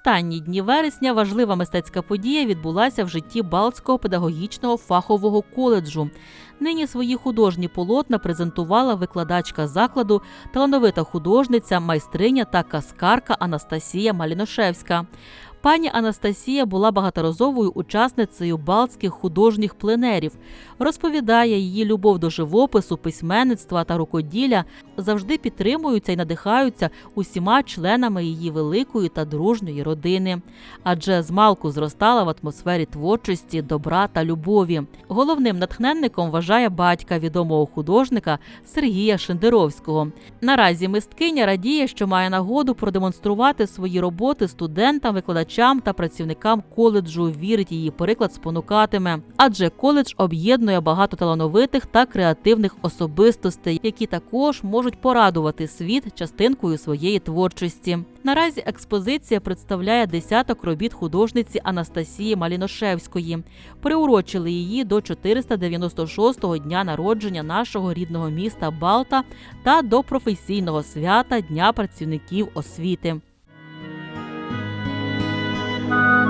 останні дні вересня важлива мистецька подія відбулася в житті Балтського педагогічного фахового коледжу. Нині свої художні полотна презентувала викладачка закладу, талановита художниця, майстриня та каскарка Анастасія Маліношевська. Пані Анастасія була багаторазовою учасницею балтських художніх пленерів. Розповідає, її любов до живопису, письменництва та рукоділля завжди підтримуються і надихаються усіма членами її великої та дружньої родини. Адже змалку зростала в атмосфері творчості, добра та любові. Головним натхненником вважає батька відомого художника Сергія Шендеровського. Наразі мисткиня радіє, що має нагоду продемонструвати свої роботи студентам, викладачам та працівникам коледжу. Вірить, її приклад спонукатиме, адже коледж об'єднує багато талановитих та креативних особистостей, які також можуть порадувати світ частинкою своєї творчості. Наразі експозиція представляє десяток робіт художниці Анастасії Маліношевської. Приурочили її до 496-го дня народження нашого рідного міста Балта та до професійного свята Дня працівників освіти. Thank you.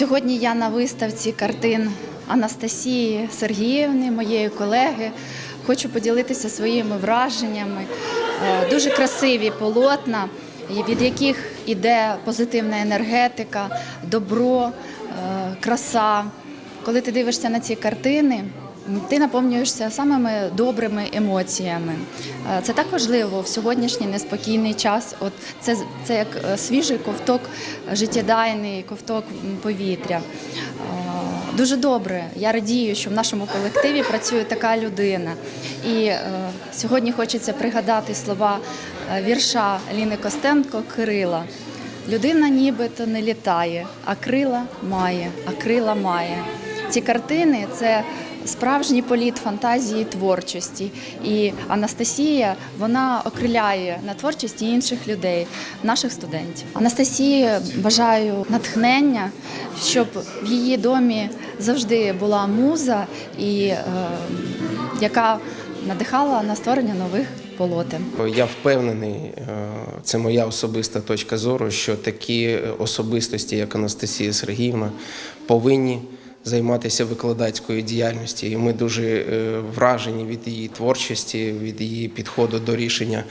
Сьогодні я на виставці картин Анастасії Сергіївни, моєї колеги. Хочу поділитися своїми враженнями. Е, Дуже красиві полотна, від яких іде позитивна енергетика, добро, е, краса. Коли ти дивишся на ці картини, ти наповнюєшся самими добрими емоціями. Е, Це так важливо в сьогоднішній неспокійний час. От це, це як е, свіжий ковток життєдайний, ковток повітря. Е, Дуже добре. Я радію, що в нашому колективі працює така людина. І сьогодні хочеться пригадати слова вірша Ліни Костенко Кирила. Людина нібито не літає, а крила має, а крила має. Ці картини це справжній політ фантазії творчості. І Анастасія вона окриляє на творчості інших людей, наших студентів. Анастасії бажаю натхнення, щоб в її домі завжди була муза, і, е, яка надихала на створення нових полотен. Я впевнений, е, це моя особиста точка зору, що такі особистості, як Анастасія Сергіївна, повинні займатися викладацькою діяльністю. І ми дуже е, вражені від її творчості, від її підходу до рішення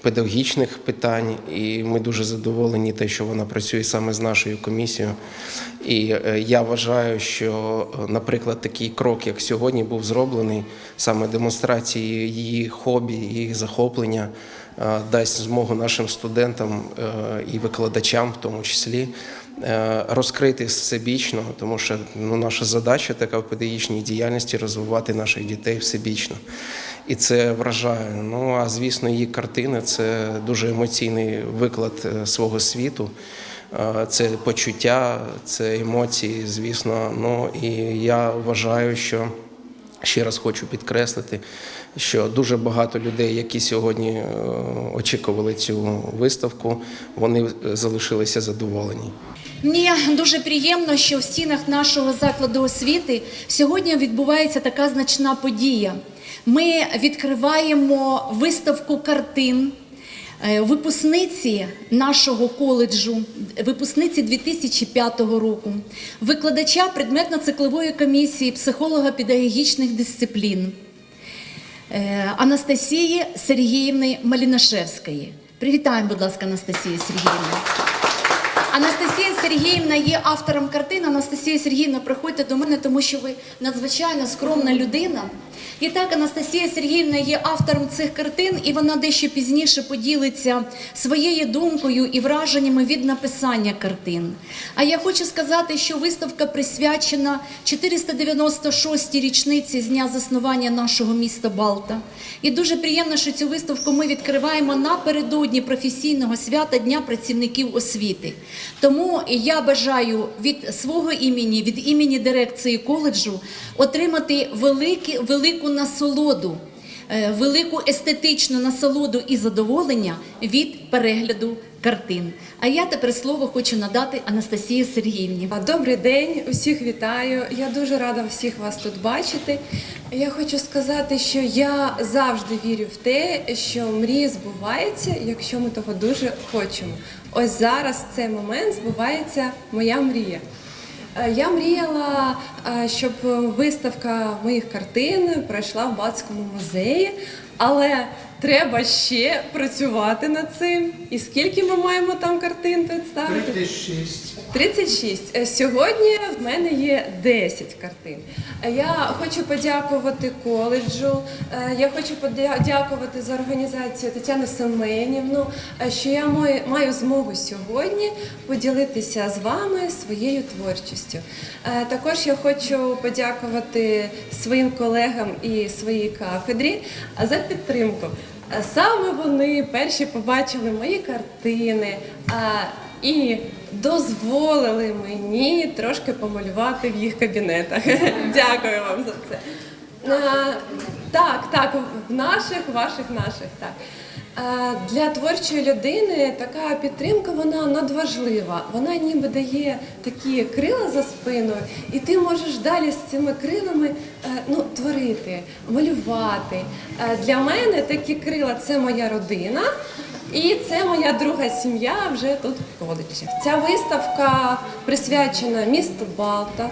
педагогічних питань. І ми дуже задоволені те, що вона працює саме з нашою комісією. І е, я вважаю, що, е, наприклад, такий крок, як сьогодні, був зроблений саме демонстрацією її хобі, її захоплення, дасть змогу нашим студентам і викладачам, в тому числі, розкрити всебічно, тому що ну, наша задача така в педагогічній діяльності розвивати наших дітей всебічно. І це вражає. Ну а звісно, її картини це дуже емоційний виклад е, свого світу. Е, Це почуття, це емоції, звісно. Ну і я вважаю, що ще раз хочу підкреслити, що дуже багато людей, які сьогодні е, очікували цю виставку, вони е, залишилися задоволені. Мені дуже приємно, що в стінах нашого закладу освіти сьогодні відбувається така значна подія. Ми відкриваємо виставку картин е, випускниці нашого коледжу, випускниці 2005 року, викладача предметно-циклової комісії психолога педагогічних дисциплін Анастасії Сергіївни Малінашевської. Привітаємо, будь ласка, Анастасію Сергіївну. Анастасія Сергіївна є автором картин. Анастасія Сергіївна, приходьте до мене, тому що ви надзвичайно скромна людина. І так, Анастасія Сергіївна є автором цих картин, і вона дещо пізніше поділиться своєю думкою і враженнями від написання картин. А я хочу сказати, що виставка присвячена 496-й річниці з дня заснування нашого міста Балта. І дуже приємно, що цю виставку ми відкриваємо напередодні професійного свята Дня працівників освіти. Тому я бажаю від свого імені, від імені дирекції коледжу отримати великі, велику насолоду, велику естетичну насолоду і задоволення від перегляду картин. А я тепер слово хочу надати Анастасії Сергіївні. Добрий день, усіх вітаю. Я дуже рада всіх вас тут бачити. Я хочу сказати, що я завжди вірю в те, що мрії збуваються, якщо ми того дуже хочемо. Ось зараз в цей момент збувається моя мрія. Е, Я мріяла, е, щоб виставка моїх картин пройшла в Бацькому музеї, але треба ще працювати над цим. І скільки ми маємо там картин представити? 36. 36. Е, Сьогодні в мене є 10 картин. Е, Я хочу подякувати коледжу. е, Я хочу подякувати за організацію Тетяну Семенівну, що я маю- маю змогу сьогодні поділитися з вами своєю творчістю. Також я хочу подякувати своїм колегам і своїй кафедрі за підтримку. Е, Саме вони перші побачили мої картини. а, і дозволили мені трошки помалювати в їх кабінетах. Дякую вам за це. А, так, так, наших, ваших, наших, так. Для творчої людини така підтримка вона надважлива. Вона ніби дає такі крила за спиною, і ти можеш далі з цими крилами е, ну, творити, малювати. Е, Для мене такі крила це моя родина. І це моя друга сім'я вже тут в коледжі. Ця виставка присвячена місту Балта,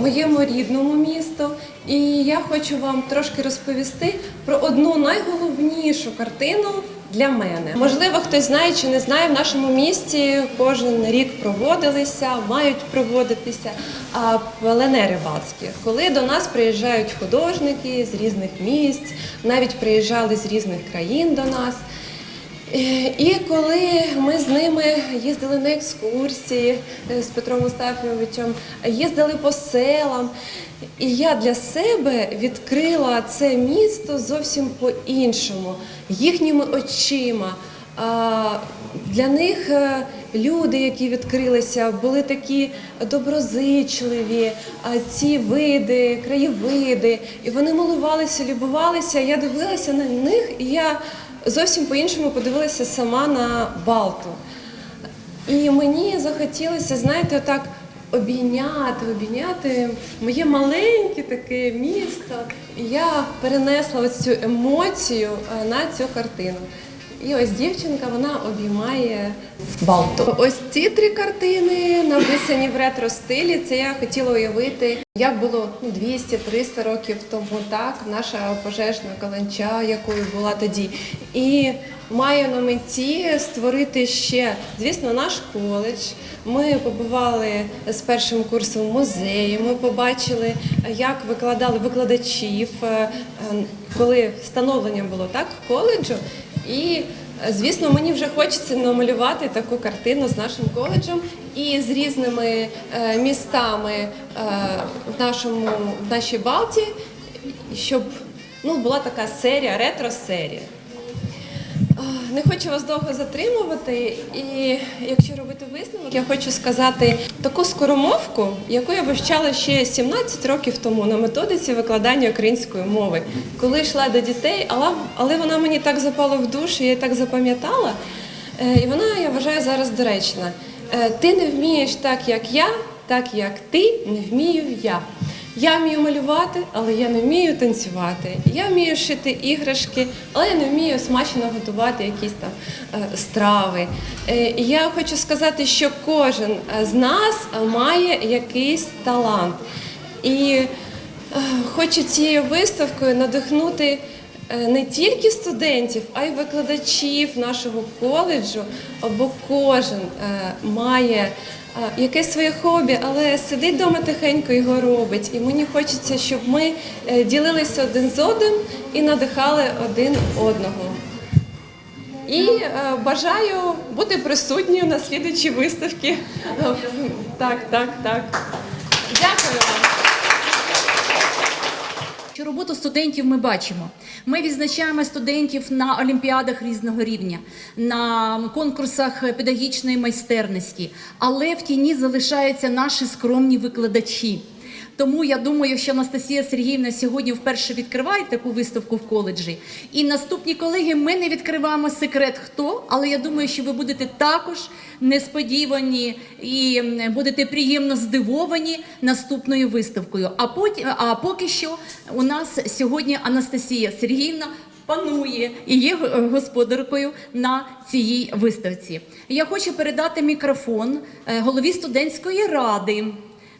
моєму рідному місту. І я хочу вам трошки розповісти про одну найголовнішу картину для мене. Можливо, хтось знає чи не знає, в нашому місті кожен рік проводилися, мають проводитися пленери бацькі, коли до нас приїжджають художники з різних місць, навіть приїжджали з різних країн до нас. Е, І коли ми з ними їздили на екскурсії е, з Петром Мустафійовичем, їздили по селам, і я для себе відкрила це місто зовсім по-іншому, їхніми очима. Для них е, люди, які відкрилися, були такі доброзичливі, ці види, краєвиди, і вони милувалися, любувалися. Я дивилася на них, і я зовсім по-іншому подивилася сама на Балту. І мені захотілося, знаєте, отак обійняти, обійняти моє маленьке таке місто. І я перенесла цю емоцію е, на цю картину. І ось дівчинка вона обіймає Балту. Ось ці три картини написані в ретро стилі. Це я хотіла уявити, як було ну, 200-300 років тому. Так, наша пожежна каланча, якою була тоді. І маю на меті створити ще, звісно, наш коледж. Ми побували з першим курсом музеї. Ми побачили, як викладали викладачів, е, е, коли встановлення було так коледжу. І звісно, мені вже хочеться намалювати таку картину з нашим коледжем і з різними е, містами е, в нашому в нашій Балті, щоб ну, була така серія, ретро-серія. Не хочу вас довго затримувати, і якщо робити висновок, я хочу сказати таку скоромовку, яку я вивчала ще 17 років тому на методиці викладання української мови, коли йшла до дітей, але, але вона мені так запала в душу, я її так запам'ятала. Е, І вона, я вважаю, зараз доречна. Е, Ти не вмієш так, як я, так як ти не вмію я. Я вмію малювати, але я не вмію танцювати. Я вмію шити іграшки, але я не вмію смачно готувати якісь там е, страви. Е, я хочу сказати, що кожен е, з нас має якийсь талант. І хочу цією виставкою надихнути не тільки студентів, а й викладачів нашого коледжу, бо кожен е, має е, якесь своє хобі, але сидить вдома тихенько його робить. І мені хочеться, щоб ми е, ділилися один з одним і надихали один одного. І е, бажаю бути присутньою на слідуючій виставці. Е, Так, так, так. Дякую вам. Що роботу студентів ми бачимо. Ми відзначаємо студентів на олімпіадах різного рівня, на конкурсах педагогічної майстерності, але в тіні залишаються наші скромні викладачі. Тому я думаю, що Анастасія Сергіївна сьогодні вперше відкриває таку виставку в коледжі. І наступні колеги, ми не відкриваємо секрет хто, але я думаю, що ви будете також несподівані і будете приємно здивовані наступною виставкою. А потім, а поки що у нас сьогодні Анастасія Сергіївна панує і є господаркою на цій виставці. Я хочу передати мікрофон е, голові студентської ради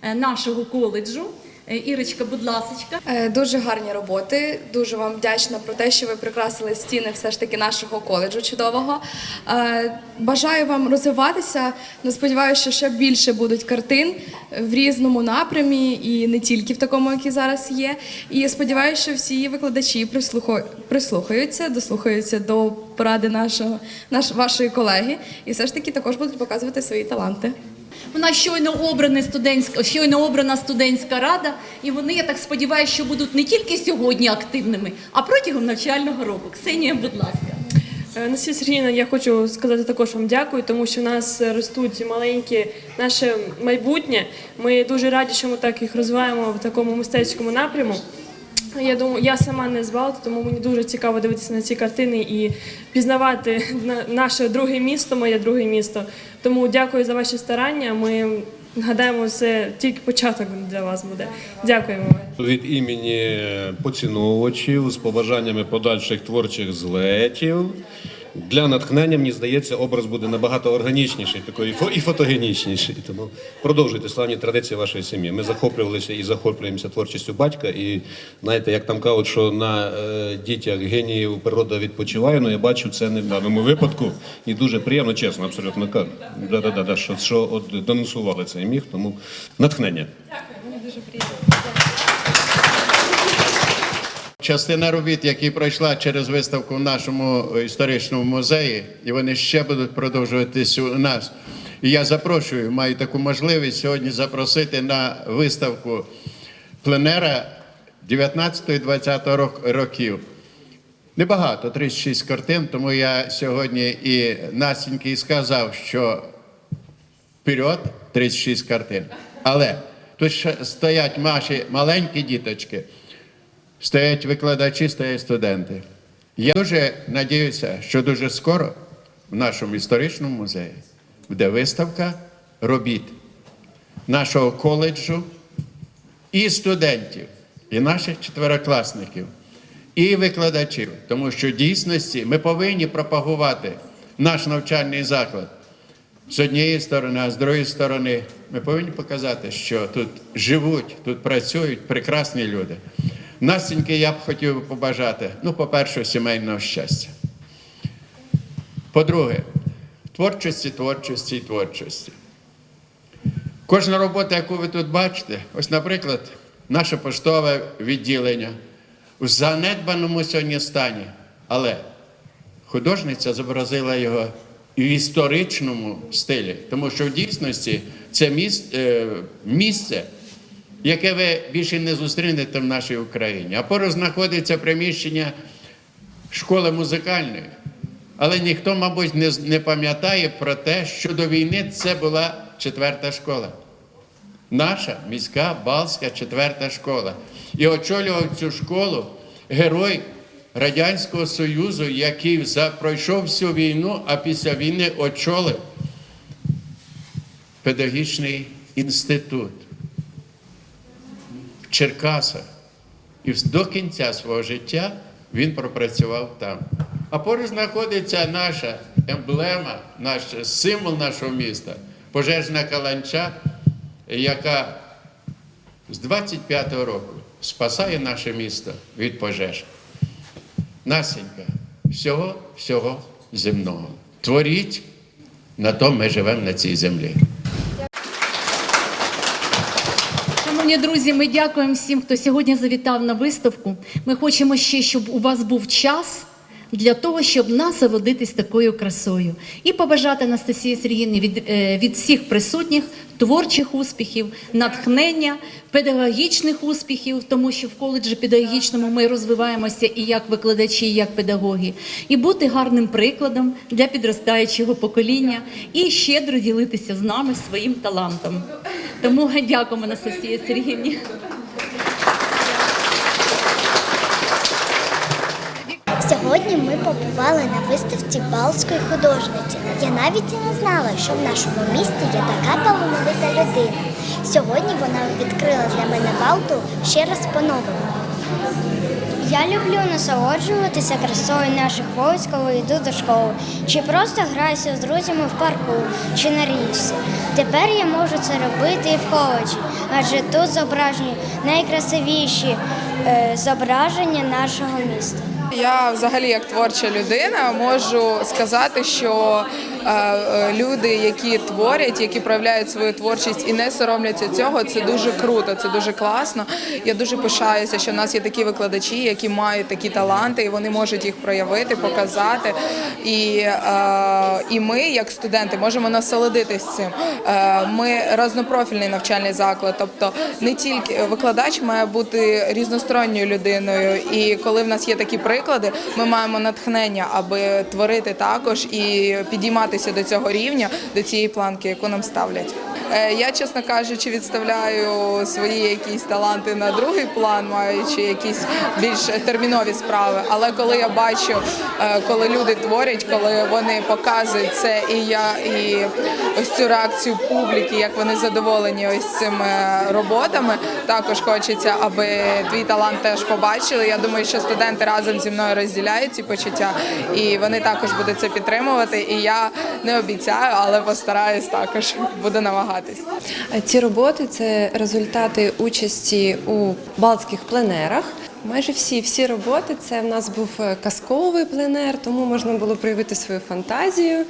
нашого коледжу. Е, Ірочка, будь ласочка. Е, Дуже гарні роботи. Дуже вам вдячна про те, що ви прикрасили стіни все ж таки нашого коледжу чудового. Е, Бажаю вам розвиватися. Ну, сподіваюся, що ще більше будуть картин в різному напрямі і не тільки в такому, який зараз є. І сподіваюся, що всі викладачі прислухаються, дослухаються до поради нашого, наш, вашої колеги, і все ж таки також будуть показувати свої таланти. У нас щойно обрана студентська, щойно обрана студентська рада, і вони, я так сподіваюся, що будуть не тільки сьогодні активними, а протягом навчального року. Ксенія, будь ласка. Е, Анастасія Сергіївна, я хочу сказати також вам дякую, тому що в нас ростуть маленькі наше майбутнє. Ми дуже раді, що ми так їх розвиваємо в такому мистецькому напряму. Я думаю, я сама не з Балти, тому мені дуже цікаво дивитися на ці картини і пізнавати на- наше друге місто, моє друге місто. Тому дякую за ваші старання. Ми гадаємо, це тільки початок для вас буде. Дякуємо. Від імені поціновувачів з побажаннями подальших творчих злетів. Для натхнення, мені здається, образ буде набагато органічніший такий, і фотогенічніший. Тому продовжуйте славні традиції вашої сім'ї. Ми захоплювалися і захоплюємося творчістю батька. І знаєте, як там кажуть, що на е, дітях геніїв природа відпочиває, ну я бачу це не в даному випадку. І дуже приємно, чесно, абсолютно кажу. Да-да-да, да, що, що от денонсували цей міг, тому натхнення. Частина робіт, які пройшла через виставку в нашому історичному музеї, і вони ще будуть продовжуватись у нас. І я запрошую, маю таку можливість сьогодні запросити на виставку пленера 19-20 років. Небагато, 36 картин, тому я сьогодні і Настіньки сказав, що вперед 36 картин. Але тут ще стоять наші маленькі діточки, стоять викладачі, стоять студенти. Я дуже надіюся, що дуже скоро в нашому історичному музеї буде виставка робіт нашого коледжу і студентів, і наших четверокласників, і викладачів. Тому що в дійсності ми повинні пропагувати наш навчальний заклад. З однієї сторони, а з другої сторони, ми повинні показати, що тут живуть, тут працюють прекрасні люди. Настеньки я б хотів побажати, ну, по-перше, сімейного щастя. По-друге, творчості, творчості і творчості. Кожна робота, яку ви тут бачите, ось, наприклад, наше поштове відділення в занедбаному сьогодні стані, але художниця зобразила його в історичному стилі, тому що в дійсності це е, місце, яке ви більше не зустрінете в нашій Україні. А поруч знаходиться приміщення школи музикальної. Але ніхто, мабуть, не, не пам'ятає про те, що до війни це була четверта школа. Наша міська Балська четверта школа. І очолював цю школу герой Радянського Союзу, який пройшов всю війну, а після війни очолив педагогічний інститут Черкасах. І до кінця свого життя він пропрацював там. А поруч знаходиться наша емблема, наш символ нашого міста пожежна каланча, яка з 25-го року спасає наше місто від пожеж. Насенька, всього, всього земного. Творіть, на то ми живемо на цій землі. Шановні друзі, ми дякуємо всім, хто сьогодні завітав на виставку. Ми хочемо ще, щоб у вас був час для того, щоб насолодитись такою красою. І побажати Анастасії Сергіївні від, е, від всіх присутніх творчих успіхів, натхнення, педагогічних успіхів, тому що в коледжі педагогічному ми розвиваємося і як викладачі, і як педагоги, і бути гарним прикладом для підростаючого покоління і щедро ділитися з нами своїм талантом. Тому дякуємо Анастасії Сергіївні. Сьогодні ми побували на виставці Балтської художниці. Я навіть і не знала, що в нашому місті є така талановита людина. Сьогодні вона відкрила для мене Балту ще раз по-новому. Я люблю насолоджуватися красою наших войск, коли йду до школи, чи просто граюся з друзями в парку чи на річці. Тепер я можу це робити і в коледжі, адже тут зображені найкрасивіші е, зображення нашого міста. Я взагалі як творча людина можу сказати, що люди, які творять, які проявляють свою творчість і не соромляться цього, це дуже круто, це дуже класно. Я дуже пишаюся, що в нас є такі викладачі, які мають такі таланти, і вони можуть їх проявити, показати. І, е, і ми, як студенти, можемо насолодитись цим. Е, ми разнопрофільний навчальний заклад, тобто не тільки викладач має бути різносторонньою людиною. І коли в нас є такі приклади, ми маємо натхнення, аби творити також і підійматися до цього рівня, до цієї планки, яку нам ставлять. Е, Я, чесно кажучи, відставляю свої якісь таланти на другий план, маючи якісь більш термінові справи. Але коли я бачу, е, коли люди творять, коли вони показують це, і я і ось цю реакцію публіки, як вони задоволені ось цими роботами, також хочеться, аби твій талант теж побачили. Я думаю, що студенти разом зі мною розділяють ці почуття, і вони також будуть це підтримувати. І я не обіцяю, але постараюсь також буду намагатись. Ці роботи це результати участі у балтських пленерах. Майже всі всі роботи це в нас був е, казковий пленер, тому можна було проявити свою фантазію.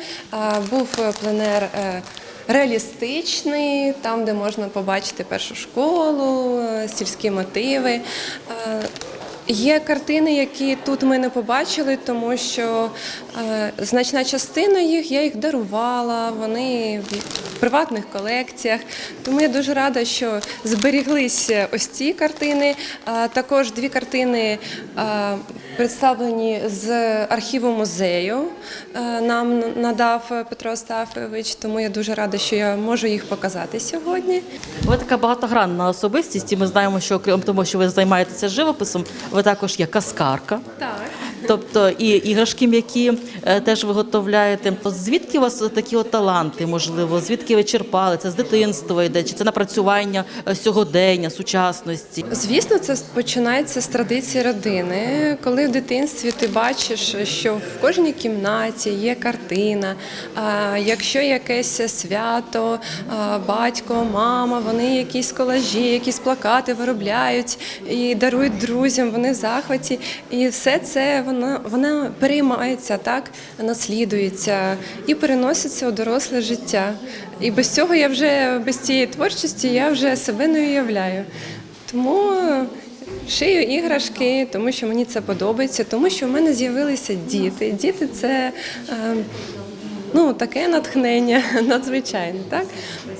Був е, пленер е, реалістичний, там, де можна побачити першу школу, е, сільські мотиви. Е, Є картини, які тут ми не побачили, тому що е, значна частина їх я їх дарувала, вони приватних колекціях. Тому я дуже рада, що зберіглися ось ці картини. Також дві картини представлені з архіву музею. Нам надав Петро Остафович, тому я дуже рада, що я можу їх показати сьогодні. Ви така багатогранна особистість, і ми знаємо, що окрім того, що ви займаєтеся живописом, ви також є каскарка. Так. Тобто і іграшки м'які е, теж виготовляєте. То Звідки у вас такі от таланти, можливо? Звідки ви черпали? Це з дитинства йде? Чи це напрацювання е, сьогодення, сучасності? Звісно, це починається з традиції родини. Коли в дитинстві ти бачиш, що в кожній кімнаті є картина, якщо якесь свято, батько, мама, вони якісь колажі, якісь плакати виробляють і дарують друзям, вони в захваті. І все це воно, воно переймається, так, наслідується і переноситься у доросле життя. І без цього я вже без цієї творчості я вже себе не уявляю. Тому шию іграшки, тому що мені це подобається, тому що в мене з'явилися діти. Діти це е, ну, таке натхнення надзвичайне. Так?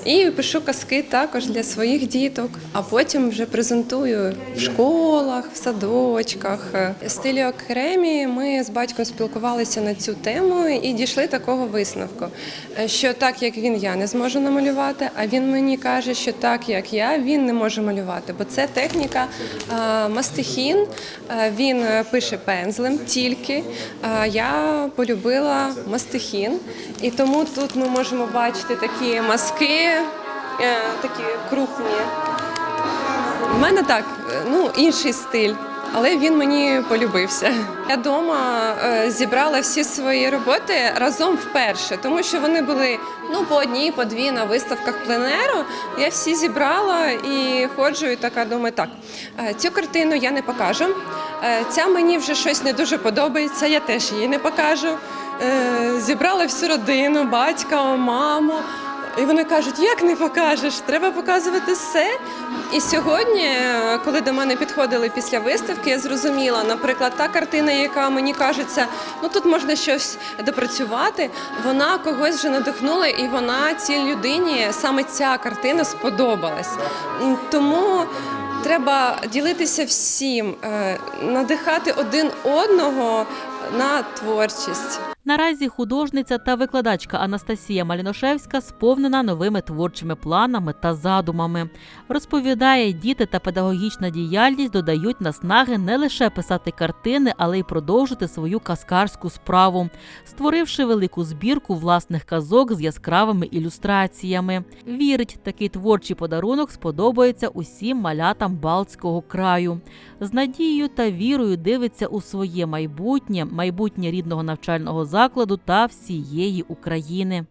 І пишу казки також для своїх діток, а потім вже презентую в школах, в садочках. Стилі окремі ми з батьком спілкувалися на цю тему і дійшли такого висновку, що так як він я не зможу намалювати, а він мені каже, що так як я він не може малювати, бо це техніка мастихін. Він пише пензлем тільки. Я полюбила мастихін, і тому тут ми можемо бачити такі маски, е, такі крупні. У мене так, е, ну інший стиль. але він мені полюбився. Я вдома зібрала всі свої роботи разом вперше, тому що вони були ну по одній, по дві на виставках пленеру. Я всі зібрала і ходжу, і така думаю, так е, цю картину я не покажу. е, Ця мені вже щось не дуже подобається, я теж її не покажу. Е, Зібрала всю родину, батька, маму. І вони кажуть, як не покажеш, треба показувати все. І сьогодні, е, коли до мене підходили після виставки, я зрозуміла, наприклад, та картина, яка мені кажеться, ну тут можна щось допрацювати, вона когось вже надихнула, і вона цій людині саме ця картина сподобалась. Тому треба ділитися всім, е, надихати один одного на творчість. Наразі художниця та викладачка Анастасія Маліношевська сповнена новими творчими планами та задумами. Розповідає, діти та педагогічна діяльність додають наснаги не лише писати картини, але й продовжити свою казкарську справу, створивши велику збірку власних казок з яскравими ілюстраціями. Вірить, такий творчий подарунок сподобається усім малятам Балтського краю. З надією та вірою дивиться у своє майбутнє, майбутнє рідного навчального закладу та всієї України.